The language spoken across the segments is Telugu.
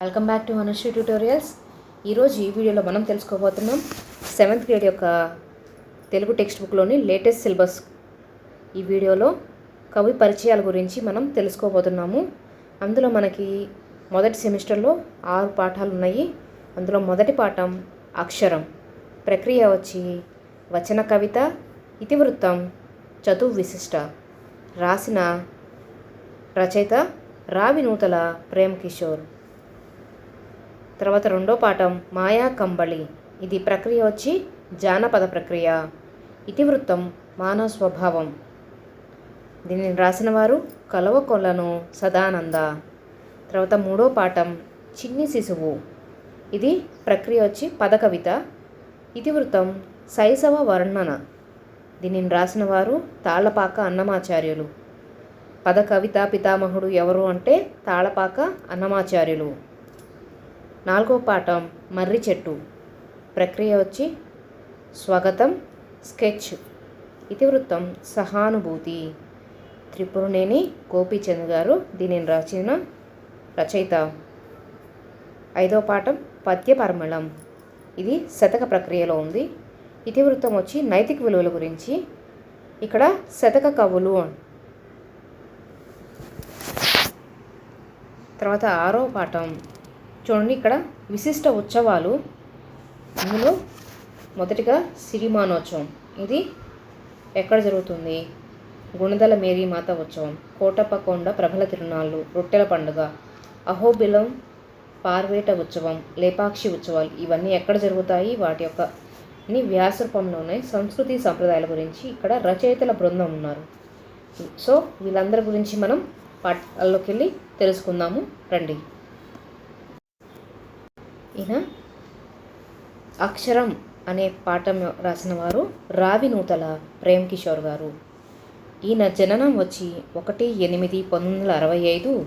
Welcome back to Anushree tutorials ఈరోజు ఈ వీడియోలో మనం తెలుసుకోబోతున్నాం సెవెంత్ గ్రేడ్ యొక్క తెలుగు టెక్స్ట్ బుక్లోని లేటెస్ట్ సిలబస్ ఈ వీడియోలో కవి పరిచయాల గురించి మనం తెలుసుకోబోతున్నాము. అందులో మనకి మొదటి సెమిస్టర్లో ఆరు పాఠాలు ఉన్నాయి. అందులో మొదటి పాఠం అక్షరం. ప్రక్రియ వచ్చి వచన కవిత ఇతివృత్తం చతు విశిష్ట. రాసిన రచయిత రావి నూతల ప్రేమ్ కిషోర్. తర్వాత రెండో పాఠం మాయా కంబళి. ఇది ప్రక్రియ వచ్చి జానపద ప్రక్రియ. ఇతివృత్తం మానవ స్వభావం దీనిని రాసిన వారు కలవకొలను సదానంద. తర్వాత మూడో పాఠం చిన్ని శిశువు. ఇది ప్రక్రియ వచ్చి పద కవిత ఇతివృత్తం శైశవ వర్ణన. దీనిని రాసిన వారు తాళపాక అన్నమాచార్యులు. పద కవిత పితామహుడు ఎవరు అంటే తాళపాక అన్నమాచార్యులు. నాలుగో పాఠం మర్రి చెట్టు. ప్రక్రియ వచ్చి స్వాగతం స్కెచ్. ఇతివృత్తం సహానుభూతి. త్రిపురనేని గోపీచంద్ గారు దీనిని రచిన రచయిత. ఐదో పాఠం పద్యపరమళం. ఇది శతక ప్రక్రియలో ఉంది. ఇతివృత్తం వచ్చి నైతిక విలువల గురించి. ఇక్కడ శతక కవులు తర్వాత ఆరో పాఠం. చూడండి ఇక్కడ విశిష్ట ఉత్సవాలు. అందులో మొదటిగా సిరిమానోత్సవం. ఇది ఎక్కడ జరుగుతుంది? గుణదల మేరీ మాత ఉత్సవం. కోటప్పకొండ ప్రభల తిరునాళ్ళు రొట్టెల పండుగ అహోబిలం పార్వేట ఉత్సవం లేపాక్షి ఉత్సవాలు ఇవన్నీ ఎక్కడ జరుగుతాయి? వాటి యొక్క ని వ్యాసరూపంలోనే సంస్కృతి సంప్రదాయాల గురించి ఇక్కడ రచయితల బృందం ఉన్నారు. సో వీళ్ళందరి గురించి మనం పాఠాల్లోకి వెళ్ళి తెలుసుకుందాము. రండి. ఈయన అక్షరం అనే పాఠం రాసిన వారు రావి నూతల ప్రేమ్ కిషోర్ గారు. ఈయన జననం వచ్చి ఒకటి ఎనిమిది పంతొమ్మిది వందల అరవై ఐదు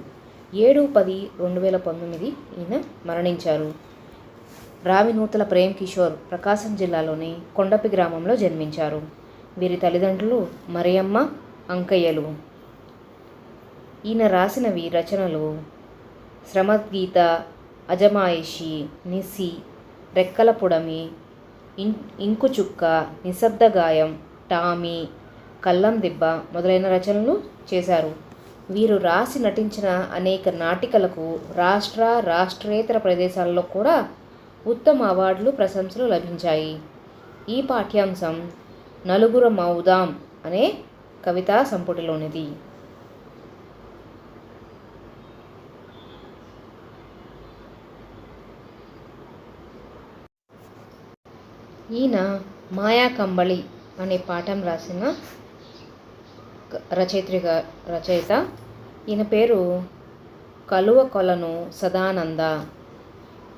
ఏడు పది రెండు వేల పంతొమ్మిది ఈయన మరణించారు. రావి నూతల ప్రేమ్ కిషోర్ ప్రకాశం జిల్లాలోని కొండపి గ్రామంలో జన్మించారు. వీరి తల్లిదండ్రులు మరియమ్మ అంకయ్యలు. ఈయన రాసినవి రచనలు శ్రమగీత అజమాయిషి నిసి రెక్కల పుడమి ఇం ఇంకు చుక్క నిశ్శబ్ద గాయం టామీ కల్లం దిబ్బ మొదలైన రచనలు చేశారు. వీరు రాసి నటించిన అనేక నాటికలకు రాష్ట్ర రాష్ట్రేతర ప్రదేశాల్లో కూడా ఉత్తమ అవార్డులు ప్రశంసలు లభించాయి. ఈ పాఠ్యాంశం నలుగురు మౌదాం అనే కవితా సంపుటిలోనిది. ఈయన మాయా కంబళి అనే పాఠం రాసిన రచయిత్రి రచయిత్రిగా రచయిత. ఈయన పేరు కలువ కొలను సదానంద.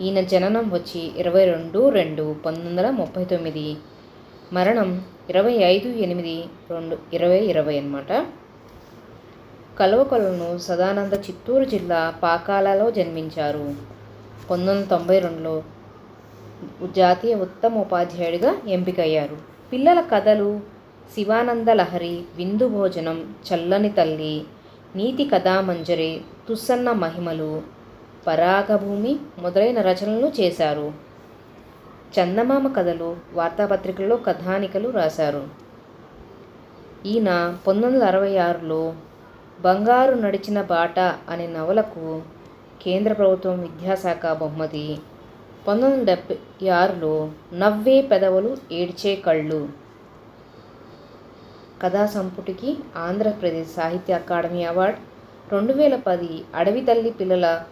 ఈయన జననం వచ్చి ఇరవై రెండు రెండు పంతొమ్మిది వందల ముప్పై తొమ్మిది. మరణం ఇరవై ఐదు ఎనిమిది రెండు ఇరవై ఇరవై అన్నమాట. కలువకొలను సదానంద చిత్తూరు జిల్లా పాకాలలో జన్మించారు. పంతొమ్మిది వందల తొంభై రెండులో జాతీయ ఉత్తమ ఉపాధ్యాయుడిగా ఎంపికయ్యారు. పిల్లల కథలు శివానంద లహరి విందు భోజనం చల్లని తల్లి నీతి కథామంజరి తుస్సన్న మహిమలు పరాగభూమి మొదలైన రచనలు చేశారు. చందమామ కథలు వార్తాపత్రికల్లో కథానికలు రాశారు. ఈయన పంతొమ్మిది వందల అరవై ఆరులో బంగారు నడిచిన బాట అనే నవలకు కేంద్ర ప్రభుత్వం విద్యాశాఖ బహుమతి పంతొమ్మిది వందల డెబ్బై ఆరులో నవ్వే పెదవులు ఏడ్చే కళ్ళు. కథా సంపుటికి ఆంధ్రప్రదేశ్ సాహిత్య అకాడమీ అవార్డ్. రెండు వేల పది అడవి తల్లి పిల్లల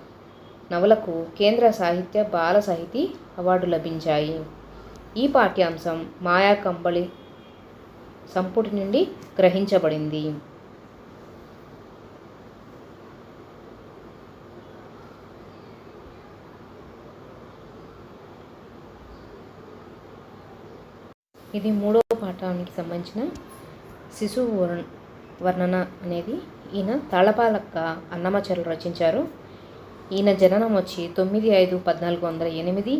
నవలకు కేంద్ర సాహిత్య బాల సాహితీ అవార్డు లభించాయి. ఈ పాఠ్యాంశం మాయా కంబళి సంపుటి నుండి గ్రహించబడింది. ఇది మూడో పాఠానికి సంబంధించిన శిశువు వర్ణ వర్ణన అనేది. ఈయన తాళపాలక్క అన్నమాచార్యులు రచించారు. ఈయన జననం వచ్చి తొమ్మిది ఐదు పద్నాలుగు వందల ఎనిమిది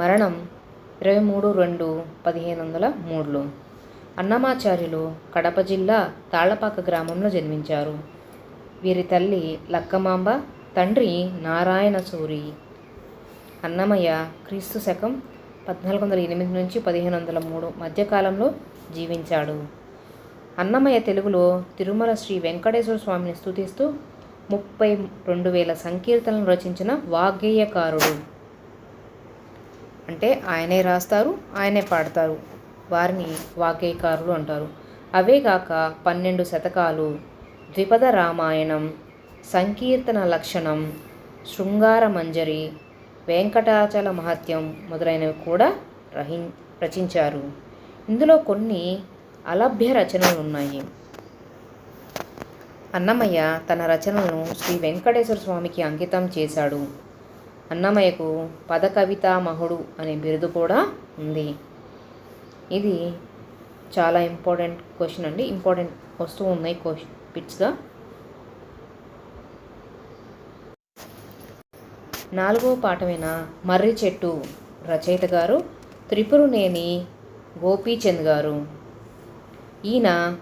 మరణం ఇరవై మూడు రెండు పదిహేను వందల మూడులో. అన్నమాచార్యులు కడప జిల్లా తాళపాక గ్రామంలో జన్మించారు. వీరి తల్లి లక్కమాంబ తండ్రి నారాయణ సూరి అన్నమయ్య క్రీస్తు శకం పద్నాలుగు వందల ఎనిమిది నుంచి పదిహేను వందల మూడు మధ్యకాలంలో జీవించాడు. అన్నమయ్య తెలుగులో తిరుమల శ్రీ వెంకటేశ్వర స్వామిని స్థుతిస్తూ ముప్పై రెండు వేల సంకీర్తనలు రచించిన వాగ్గేయకారుడు. అంటే ఆయనే రాస్తారు ఆయనే పాడతారు. వారిని వాగ్గేయకారులు అంటారు. అవే కాక పన్నెండు శతకాలు. ద్విపద రామాయణం సంకీర్తన లక్షణం శృంగార మంజరి వెంకటాచల మహత్యం మొదలైనవి కూడా రహి రచించారు. ఇందులో కొన్ని అలభ్య రచనలు ఉన్నాయి. అన్నమయ్య తన రచనలను శ్రీ వెంకటేశ్వర స్వామికి అంకితం చేశాడు. అన్నమయ్యకు పదకవితా మహుడు అనే బిరుదు కూడా ఉంది. ఇది చాలా ఇంపార్టెంట్ క్వశ్చన్ అండి. ఇంపార్టెంట్ వస్తూ ఉన్నాయి క్వశ్చన్ బిట్స్గా నాలుగో పాఠమైన? మర్రి చెట్టు. రచయిత గారు త్రిపురనేని గోపీచంద్ గారు. ఈయన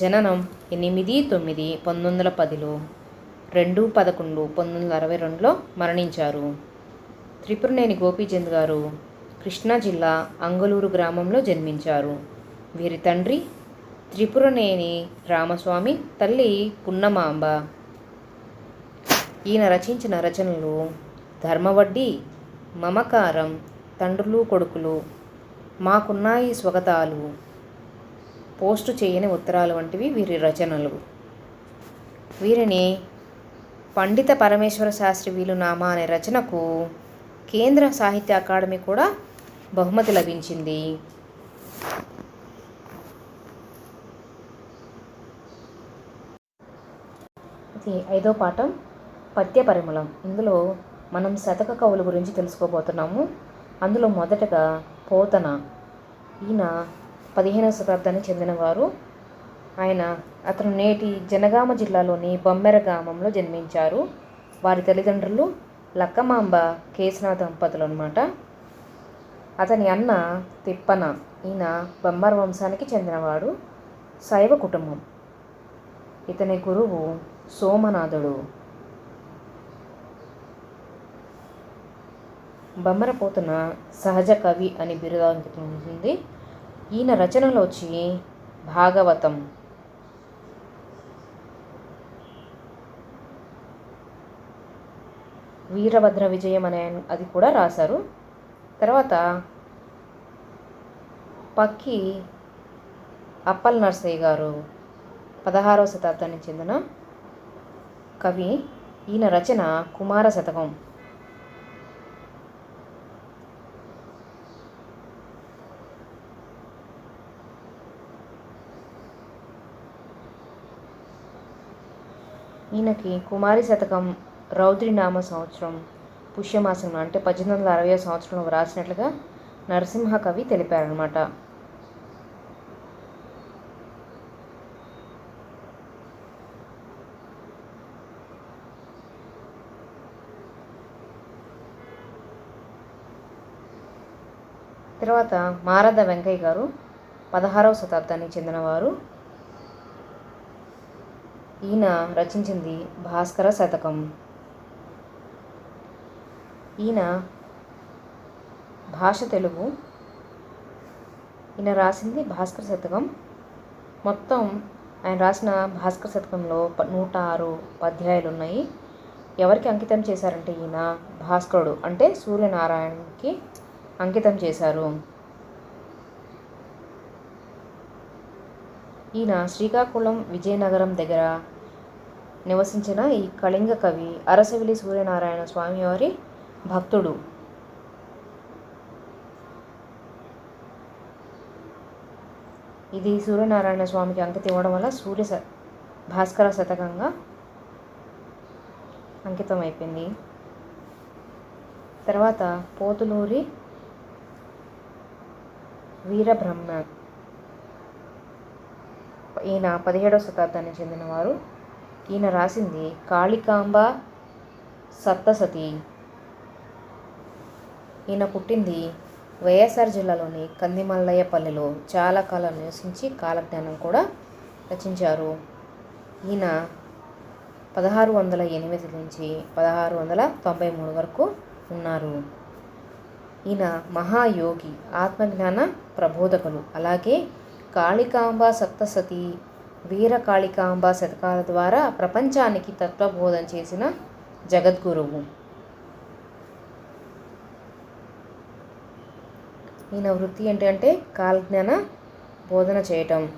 జననం ఎనిమిది తొమ్మిది పంతొమ్మిది వందల పదిలో రెండు పదకొండు పంతొమ్మిది వందల అరవై రెండులో మరణించారు. త్రిపురనేని గోపీచంద్ గారు కృష్ణా జిల్లా అంగలూరు గ్రామంలో జన్మించారు. వీరి తండ్రి త్రిపురనేని రామస్వామి తల్లి పున్నమాంబ. ఈయన రచించిన రచనలు ధర్మవడ్డీ మమకారం తండ్రులు కొడుకులు మాకున్నాయి స్వగతాలు. పోస్టు చేయని ఉత్తరాలు వంటివి వీరి రచనలు. వీరిని పండిత పరమేశ్వర శాస్త్రి వీలునామా అనే రచనకు కేంద్ర సాహిత్య అకాడమీ కూడా బహుమతి లభించింది. ఇది ఐదో పాఠం పద్య పరిమళం ఇందులో మనం శతక కవుల గురించి తెలుసుకోబోతున్నాము. అందులో మొదటగా పోతన. ఈయన పదిహేనవ శతాబ్దానికి చెందినవారు. ఆయన అతను నేటి జనగామ జిల్లాలోని బొమ్మెర గ్రామంలో జన్మించారు. వారి తల్లిదండ్రులు లక్కమాంబ కేశన దంపతులు అనమాట అతని అన్న తిప్పన. ఈయన బొమ్మర వంశానికి చెందినవాడు. శైవ కుటుంబం. ఇతని గురువు సోమనాథుడు. బొమ్మరపోతున సహజ కవి అని బిరుదాంకితం ఉంటుంది. ఈయన రచనలు వచ్చి భాగవతం. వీరభద్ర విజయం అనే అది కూడా రాశారు. తర్వాత పక్కి అప్పల్ నర్సయ్య గారు పదహారవ శతాబ్దానికి చెందిన కవి. ఈయన రచన కుమార శతకం. ఈయనకి కుమారి శతకం రౌద్రినామ సంవత్సరం పుష్యమాసంలో అంటే పద్దెనిమిది వందల అరవై సంవత్సరంలో వ్రాసినట్లుగా నరసింహ కవి తెలిపారనమాట తర్వాత మారద వెంకయ్య గారు పదహారవ శతాబ్దానికి చెందినవారు. ఈయన రచించింది భాస్కర శతకం. ఈయన భాష తెలుగు. ఈయన రాసింది భాస్కర శతకం. మొత్తం ఆయన రాసిన భాస్కర శతకంలో నూట ఆరు పద్యాయాలు ఉన్నాయి ఎవరికి అంకితం చేశారంటే ఈయన భాస్కరుడు అంటే సూర్యనారాయణకి అంకితం చేశారు. ఈయన శ్రీకాకుళం విజయనగరం దగ్గర నివసించిన ఈ కళింగ కవి అరసవిలి సూర్యనారాయణ స్వామివారి భక్తుడు. ఇది సూర్యనారాయణ స్వామికి అంకితం ఇవ్వడం వల్ల సూర్య భాస్కర శతకంగా అంకితం అయిపోయింది తర్వాత పోతులూరి వీరబ్రహ్మ ఈయన పదిహేడవ శతాబ్దానికి చెందినవారు. ఈయన రాసింది కాళికాంబ సప్తసతి. ఈయన పుట్టింది వైఎస్ఆర్ జిల్లాలోని కందిమల్లయ్యపల్లిలో. చాలా కాలం నివసించి కాలజ్ఞానం కూడా రచించారు. ఈయన పదహారు వందల ఎనిమిది నుంచి పదహారు వందల తొంభై మూడు వరకు ఉన్నారు. ఈయన మహాయోగి ఆత్మజ్ఞాన ప్రబోధకులు. అలాగే కాళికాంబ సప్తసతి వీర కాళికాంబ శతకాల ద్వారా ప్రపంచానికి తత్వబోధన చేసిన జగద్గురువు. ఈయన వృత్తి ఏంటంటే కాలజ్ఞాన బోధన చేయటం.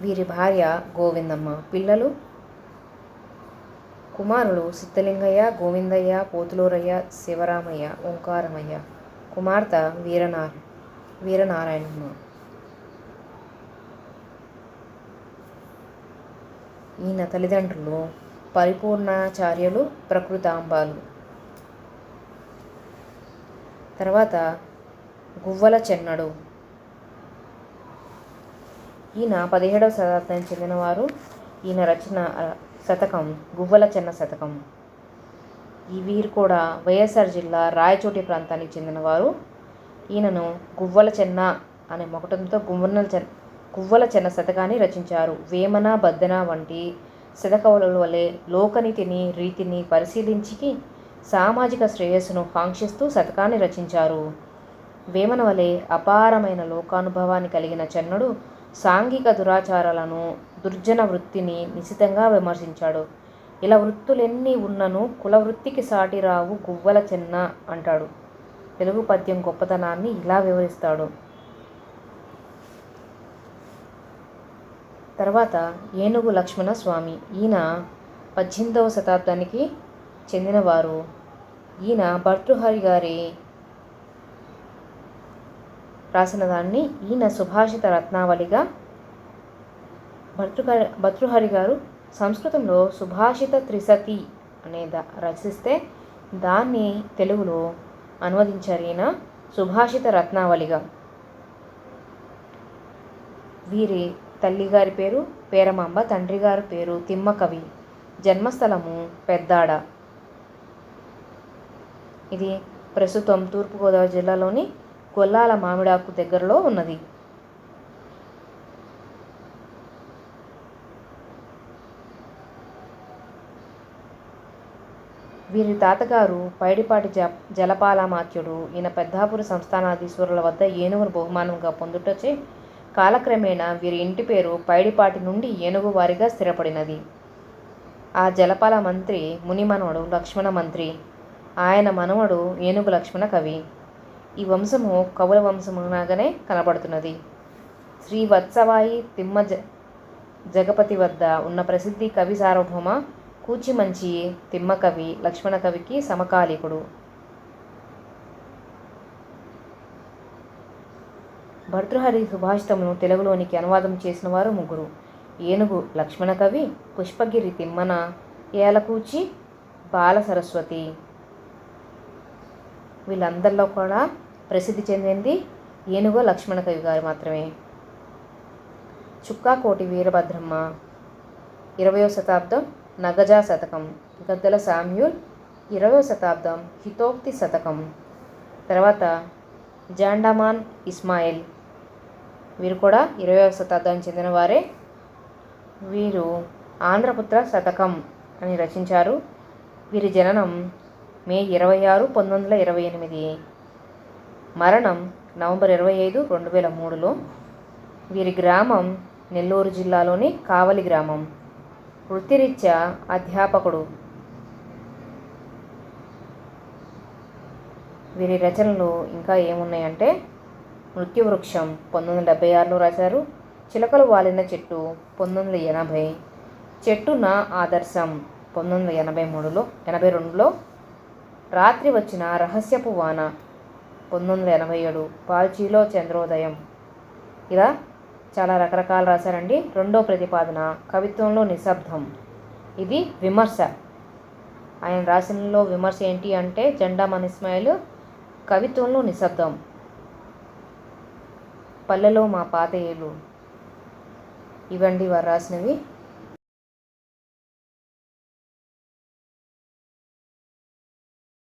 వీరి భార్య గోవిందమ్మ. పిల్లలు కుమారులు సిద్ధలింగయ్య గోవిందయ్య పోతులూరయ్య శివరామయ్య ఓంకారమయ్య. కుమార్తె వీరనార వీరనారాయణమ్మ ఈయన తల్లిదండ్రులు పరిపూర్ణాచార్యులు ప్రకృతాంబాలు. తర్వాత గువ్వల చెన్నడు. ఈయన పదిహేడవ శతాబ్దానికి చెందినవారు. ఈయన రచన శతకం గువ్వల చెన్న శతకం. ఈ వీరు కూడా వైఎస్ఆర్ జిల్లా రాయచోటి ప్రాంతానికి చెందినవారు. ఈయనను గువ్వల చెన్న అనే మొకటంతో గువ్వల చెన్న గువ్వల చెన్న శతకాన్ని రచించారు. వేమన బద్దన వంటి శతకవుల వలె లోకనీతిని రీతిని పరిశీలించి సామాజిక శ్రేయస్సును కాంక్షిస్తూ శతకాన్ని రచించారు. వేమన వలె అపారమైన లోకానుభవాన్ని కలిగిన చెన్నుడు సాంఘిక దురాచారాలను దుర్జన వృత్తిని నిశితంగా విమర్శించాడు. ఇలా వృత్తులెన్ని ఉన్నను కుల వృత్తికి సాటి రావు గువ్వల చెన్న అంటాడు. తెలుగు పద్యం గొప్పతనాన్ని ఇలా వివరిస్తాడు. తర్వాత ఏనుగు లక్ష్మణ స్వామి. ఈయన పద్దెనిమిదవ శతాబ్దానికి చెందినవారు. ఈయన భర్తృహరి గారి రాసిన దాన్ని ఈయన సుభాషిత రత్నావళిగా భర్తృహరి భర్తృహరి గారు సంస్కృతంలో సుభాషిత త్రిసతి అనే దా రచిస్తే దాన్ని తెలుగులో అనువదించారు ఈయన సుభాషిత రత్నావళిగా. వీరి తల్లి గారి పేరు పేరమాంబ తండ్రి గారి పేరు తిమ్మకవి. జన్మస్థలము పెద్దాడ. ఇది ప్రస్తుతం తూర్పుగోదావరి జిల్లాలోని గొల్లాల మామిడాకు దగ్గరలో ఉన్నది. వీరి తాతగారు పైడిపాటి జ జలపాలమాత్యుడు. ఈయన పెద్దాపురి సంస్థానాధీశ్వరుల వద్ద ఏనుగును బహుమానంగా పొందుటచే కాలక్రమేణా వీరి ఇంటి పేరు పైడిపాటి నుండి ఏనుగు వారిగా స్థిరపడినది. ఆ జలపాల మంత్రి మునిమనవడు లక్ష్మణ మంత్రి. ఆయన మనవడు ఏనుగు లక్ష్మణ కవి. ఈ వంశము కవుల వంశమునగానే కనబడుతున్నది. శ్రీ వత్సవాయి తిమ్మ జ జగపతి వద్ద ఉన్న ప్రసిద్ధి కవి సార్వభౌమ కూచిమంచి తిమ్మకవి లక్ష్మణ కవికి సమకాలీకుడు. భర్తృహరి సుభాషితమును తెలుగులోనికి అనువాదం చేసిన వారు ముగ్గురు. ఏనుగు లక్ష్మణ కవి పుష్పగిరి తిమ్మన ఏలకూచి బాల సరస్వతి వీళ్ళందరిలో కూడా ప్రసిద్ధి చెందింది ఏనుగు లక్ష్మణ కవి గారు మాత్రమే. చుక్కాకోటి వీరభద్రమ్మ. ఇరవయో శతాబ్దం నగజా శతకం. గద్దల సామ్యూల్ ఇరవై శతాబ్దం హితోక్తి శతకం. తర్వాత జాండామాన్ ఇస్మాయిల్. వీరు కూడా ఇరవై శతాబ్దానికి చెందిన వారే. వీరు ఆంధ్రపుత్ర శతకం అని రచించారు. వీరి జననం మే ఇరవై ఆరు పంతొమ్మిది వందల ఇరవై ఎనిమిది. మరణం నవంబర్ ఇరవై ఐదు రెండు వేల మూడులో. వీరి గ్రామం నెల్లూరు జిల్లాలోని కావలి గ్రామం. వృత్తిరీత్యా అధ్యాపకుడు. వీరి రచనలు ఇంకా ఏమున్నాయంటే మృత్యువృక్షం పంతొమ్మిది వందల డెబ్బై ఆరులో రాశారు. చిలకలు వాలిన చెట్టు పంతొమ్మిది వందల ఎనభై చెట్టు నా ఆదర్శం పంతొమ్మిది వందల ఎనభై మూడులో ఎనభై రెండులో రాత్రి వచ్చిన రహస్యపు వాన పంతొమ్మిది వందల ఎనభై ఏడు. పాల్చీలో చంద్రోదయం. ఇలా చాలా రకరకాలు రాశారండి. రెండో ప్రతిపాదన కవిత్వంలో నిశ్శబ్దం. ఇది విమర్శ. ఆయన రాసినలో విమర్శ ఏంటి అంటే జెండా మనిస్మాయిల్ కవిత్వంలో నిశ్శబ్దం. పల్లెలో మా పాతయ్యలు ఇవండి వారు రాసినవి.